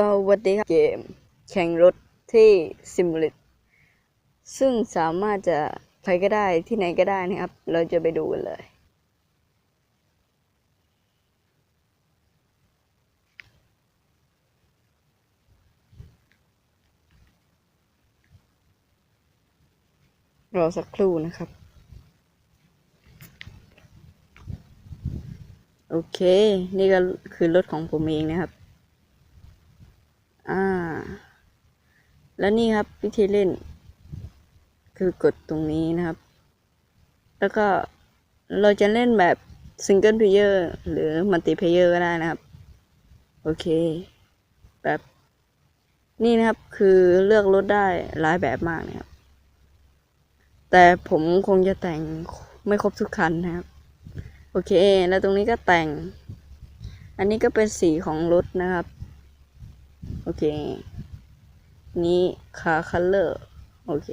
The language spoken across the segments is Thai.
สวัสดีครับเกม แข่งรถที่ซิมูเลตซึ่งสามารถจะใครก็ได้ที่ไหนก็ได้นะครับ เราจะไปดูกันเลย รอสักครู่นะครับ โอเค นี่ก็คือรถของผมเองนะครับ อ่า แล้วนี่ครับวิธีเล่น คือกดตรงนี้นะครับ แล้วก็เราจะเล่นแบบซิงเกิลเพลเยอร์หรือมัลติเพลเยอร์ก็ได้นะครับ โอเค แบบนี่นะครับคือเลือกรถได้หลายแบบมากนะครับ แต่ผมคงจะแต่งไม่ครบทุกคันนะครับ โอเค แล้วตรงนี้ก็แต่ง อันนี้ก็เป็นสีของรถนะครับ โอเค นี้คาคัลเลอร์ โอเค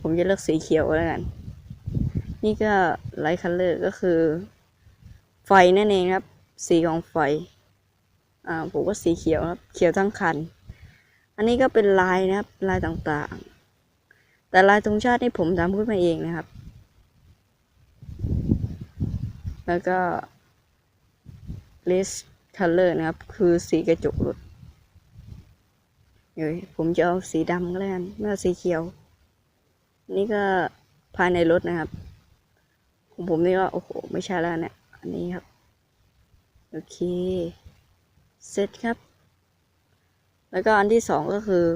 ผมจะเลือกสีเขียวแล้วกัน นี่ก็ไลท์คัลเลอร์ก็คือ ไฟนั่นเองครับ สีของไฟ อ่า ผมก็สีเขียวครับ เขียวทั้งคัน อันนี้ก็เป็นลายนะครับ ลายต่างๆ แต่ลายธงชาตินี่ผมทำขึ้นมาเองนะครับ แล้วก็ list color นะครับ คือสีกระจกรถ เดี๋ยวผมจะเอาสีดำก็แล้วกันไม่เอาสีเขียว นี่ก็ภายในรถนะครับ ของผมนี่ก็โอ้โหไม่ใช่แล้วเนี่ย อันนี้ครับ โอเค เสร็จครับ แล้วก็อันที่สองก็คือ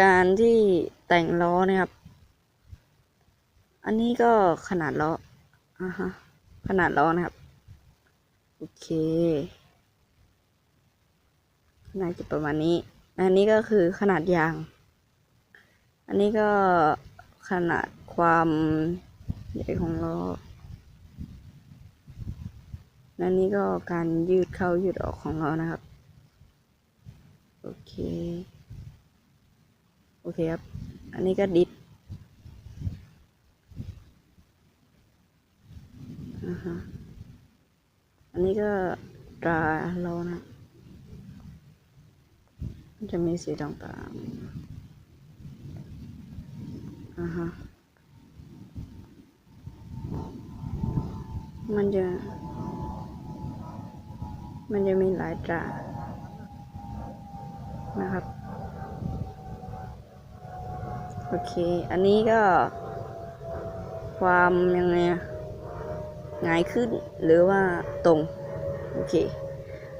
การที่แต่งล้อนะครับ อันนี้ก็ขนาดล้ออ่าฮะขนาดล้อนะครับ โอเค น่าจะประมาณนี้ อันนี้ก็คือขนาดยาง อันนี้ก็ขนาดความใหญ่ของล้อและนี่ก็การยืดเข้ายืดออกของล้อนะครับ โอเค โอเคครับ อันนี้ก็ดิสอ่าฮะอันนี้ก็ตราล้อนะ จะมีสีต่างๆอ่าฮะมันจะ มันจะมีหลายตรานะครับ โอเค อันนี้ก็ ความยังไงง่ายขึ้นหรือว่าตรง โอเค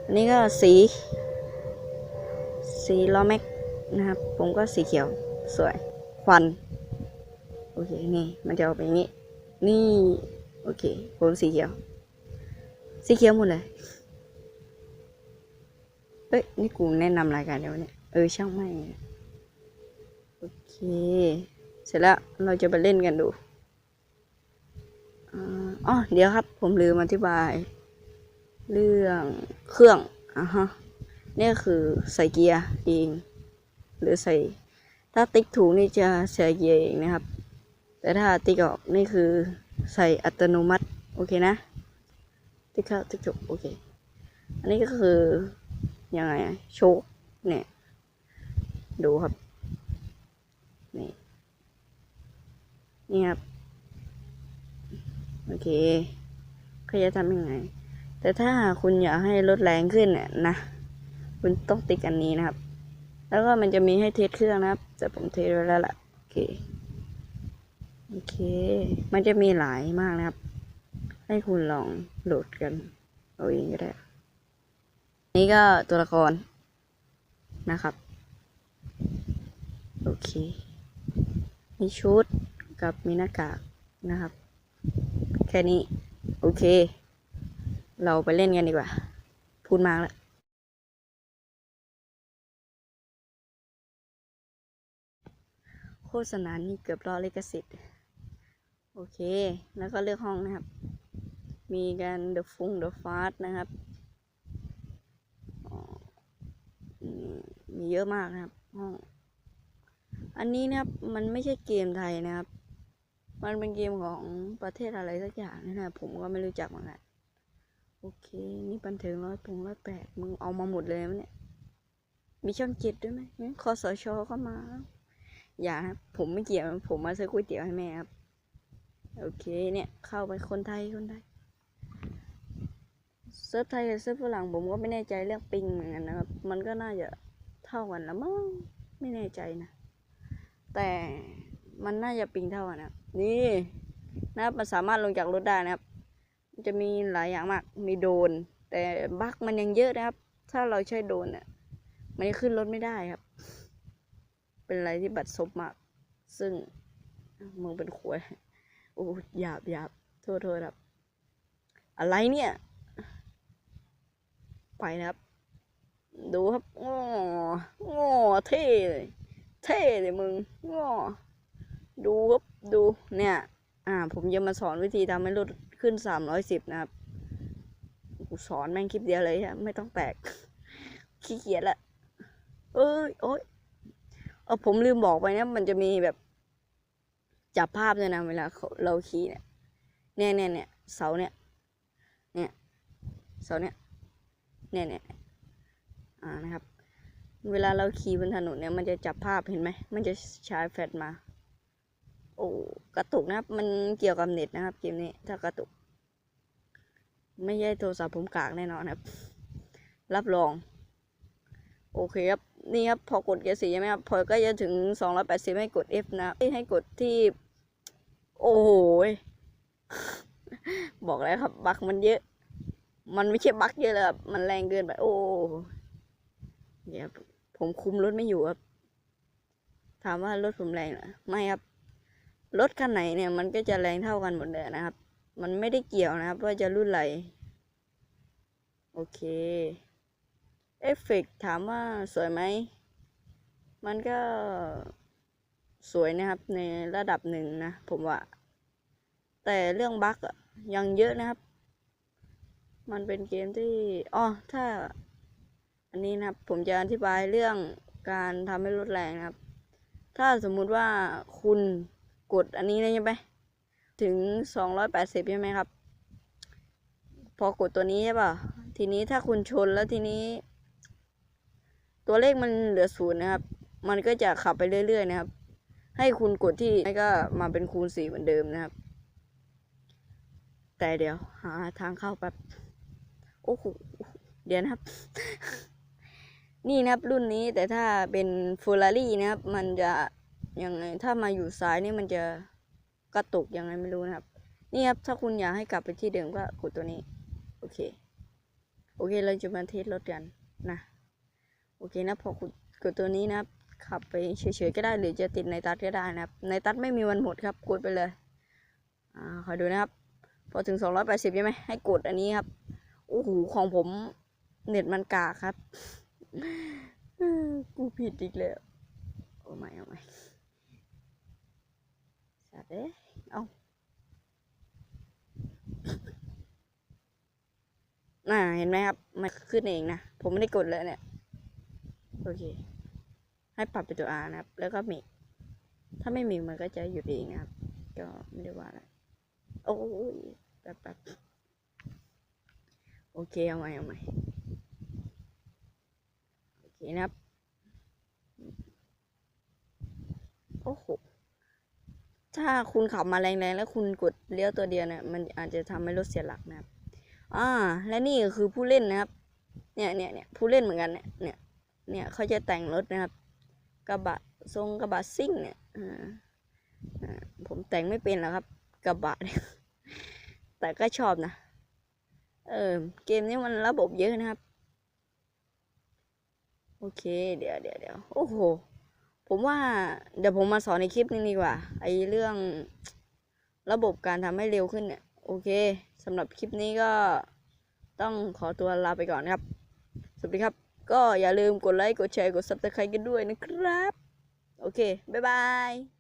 อันนี้ก็สี สีล้อแม็กนะครับ ผมก็สีเขียวสวยควัน โอเค นี่ มันจะออกเป็นอย่างนี้ นี่ โอเค ผมสีเขียว สีเขียวหมดเลยเอ้ย นี่กูแนะนำรายการเดียวเนี่ย เออ ช่างไม่โอเค เสร็จแล้ว เราจะไปเล่นกันดูอ่าอ๋อเดี๋ยวครับ ผมลืมอธิบาย เรื่องเครื่องอะฮะ นี่คือใส่เกียร์เอง หรือใส่ ถ้าติ๊กถูกนี่จะใส่เกียร์เองนะครับ แต่ถ้าติ๊กออกนี่คือใส่อัตโนมัติ โอเคนะ ติ๊กเข้าติ๊กถูกโอเค อันนี้ก็คือยังไงโชคเนี่ย ดูครับ นี่นี่ครับ โอเคเขาจะทำยังไง แต่ถ้าคุณอยากให้รถแรงขึ้นเนี่ยนะ คุณต้องติ๊กอันนี้นะครับ แล้วก็มันจะมีให้เทสเครื่องนะครับ แต่ผมเทสไว้แล้วล่ะโอเคโอเค มันจะมีหลายมากนะครับ ให้คุณลองโหลดกันเอาเองก็ได้ นี่ก็ตัวละครนะครับ โอเค มีชุดกับมีหน้ากากนะครับ แค่นี้ โอเค เราไปเล่นกันดีกว่า พูดมากแล้ว โฆษณานี่เกือบรอลิขสิทธิ์ โอเค แล้วก็เลือกห้องนะครับ มีการ The Fung The Fast นะครับอืมมีเยอะมากนะครับห้อง อันนี้นะครับ มันไม่ใช่เกมไทยนะครับ มันเป็นเกมของประเทศอะไรสักอย่างนะครับผมก็ไม่รู้จักเหมือนกันโอเค นี่บันเทิงร้อยปงร้อยแปดมึงเอามาหมดเลยมั้ยเนี่ย มีช่องเจ็ดด้วยไหมงั้นคอสชเข้ามา อย่าครับผมไม่เกี่ยวผมมาซื้อก๋วยเตี๋ยวให้แม่ครับ โอเคเนี่ยเข้าไปคนไทยคนไทยเซิร์ฟไทยกับเซิร์ฟฝรั่งผมก็ไม่แน่ใจเรื่องปิงเหมือนกันนะครับ มันก็น่าจะเท่ากันละมั้งไม่แน่ใจนะ แต่มันน่าจะปิงเท่ากันนะนี่นะครับมันสามารถลงจากรถได้นะครับ จะมีหลายอย่างมากมีโดน แต่บั๊กมันยังเยอะนะครับ ถ้าเราใช้โดนเนี่ยมันจะขึ้นรถไม่ได้ครับ เป็นอะไรที่บัดซบมาก ซึ่งมึงเป็นขวยโอ้หยาบหยาบโทษโทษครับ อะไรเนี่ย ไปนะครับ ดูครับงองอเท่เลยเท่เลยมึงงอดูครับดูเนี่ย อ่า ผมจะมาสอนวิธีทำให้รถขึ้นสามร้อยสิบนะครับกูสอนแม่งคลิปเดียวเลยฮะไม่ต้องแตกขี้เกียจละ เอ้ย โอ้ย ออผมลืมบอกไปนะ มันจะมีแบบ จับภาพด้วยนะเวลาเราขี่เนี่ยเนี่ยเนี่ยเนี่ยเสาเนี่ย เนี่ยเสาเนี่ยเนี่ยเนี่ยอ่านะครับ เวลาเราขี่บนถนนเนี่ยมันจะจับภาพเห็นไหมมันจะฉายแฟลชมา โอ้กระตุกนะครับ มันเกี่ยวกับเน็ตนะครับเกมนี้ถ้ากระตุก ไม่ใช่โทรศัพท์ผมกากแน่นอนครับ รับรอง โอเคครับ นี่ครับพอกดเกียร์สี่ใช่ไหมครับพอก็จะถึงสองร้อยแปดสิบให้กด F นะครับให้กดที่ โอ้โหบอกแล้วครับบักมันเยอะ มันไม่ใช่บักเยอะเลยครับมันแรงเกินไป โอ้เดี๋ยผมคุมรถไม่อยู่ครับ ถามว่ารถผมแรงเหรอไม่ครับ รถคันไหนเนี่ยมันก็จะแรงเท่ากันหมดเลยนะครับ มันไม่ได้เกี่ยวนะครับ ว่าจะรุ่นอะไรโอเค เอฟเฟกถามว่าสวยไหม มันก็สวยนะครับในระดับหนึ่งนะผมว่า แต่เรื่องบั๊กอะยังเยอะนะครับ มันเป็นเกมที่อ๋อถ้า อันนี้นะครับ ผมจะอธิบายเรื่องการทำให้รถแรงนะครับ ถ้าสมมุติว่าคุณกดอันนี้นะใช่ไหมถึงสองร้อยแปดสิบใช่ไหมครับ พอกดตัวนี้ใช่ป่ะ ทีนี้ถ้าคุณชนแล้วทีนี้ ตัวเลขมันเหลือศูนย์นะครับ มันก็จะขับไปเรื่อยๆนะครับ ให้คุณกดที่ไม่ก็มาเป็นคูณสี่เหมือนเดิมนะครับ แต่เดี๋ยวหาทางเข้าแป๊บโอ้โหเดี๋ยวนะครับ นี่นะครับรุ่นนี้แต่ถ้าเป็นฟ e ร์รารี่นะครับ มันจะยังไงถ้ามาอยู่ซ้ายนี่มันจะกระตุกยังไงไม่รู้นะครับ นี่ครับถ้าคุณอยากให้กลับไปที่เดิมก็กดตัวนี้ โอเค โอเคเราจะมาเทสรถกันนะ โอเคนะพอกดกดตัวนี้นะครับ ขับไปเฉยๆก็ได้หรือจะติดในตัดก็ได้นะครับ ในตัดไม่มีวันหมดครับกดไปเลยอ่าคอยดูนะครับ พอถึงสองร้อยแปดสิบใช่ไหมให้กดอันนี้ครับโอ้โหของผมเน็ตมันกากครับกูผิดอีกแล้วเอาใหม่เอาใหม่สัตว์เอ้เอาน่าเห็นไหมครับ มันขึ้นเองนะ ผมไม่ได้กดเลยเนี่ย โอเค ให้ปรับเป็นตัว R นะครับ แล้วก็มีถ้าไม่มีมันก็จะหยุดเองนะครับ ก็ไม่ได้ว่าอะไร โอ้ยแป๊บแป๊บโอเค เอาใหม่เอาใหม่โอเคนะครับ โอ้โห ถ้าคุณขับมาแรงๆ แล้วคุณกดเลี้ยวตัวเดียวเนี่ยมันอาจจะทำให้รถเสียหลักนะครับ อ่า และนี่คือผู้เล่นนะครับ เนี่ยเนี่ยเนี่ยผู้เล่นเหมือนกันเนี่ยเนี่ย เนี่ยเขาจะแต่งรถนะครับ กระบะทรงกระบะซิ่งเนี่ยผมแต่งไม่เป็นหรอกครับ กระบะเนี่ยแต่ก็ชอบนะเออเกมนี้มันระบบเยอะนะครับ โอเค เดี๋ยวเดี๋ยวเดี๋ยวโอ้โห ผมว่า เดี๋ยวผมมาสอนในคลิปนึงดีกว่า ไอเรื่องระบบการทำให้เร็วขึ้นเนี่ย โอเคสำหรับคลิปนี้ก็ต้องขอตัวลาไปก่อนครับ สวัสดีครับ ก็อย่าลืมกดไลค์ กดแชร์ กด subscribe กันด้วยนะครับ โอเค บ๊ายบาย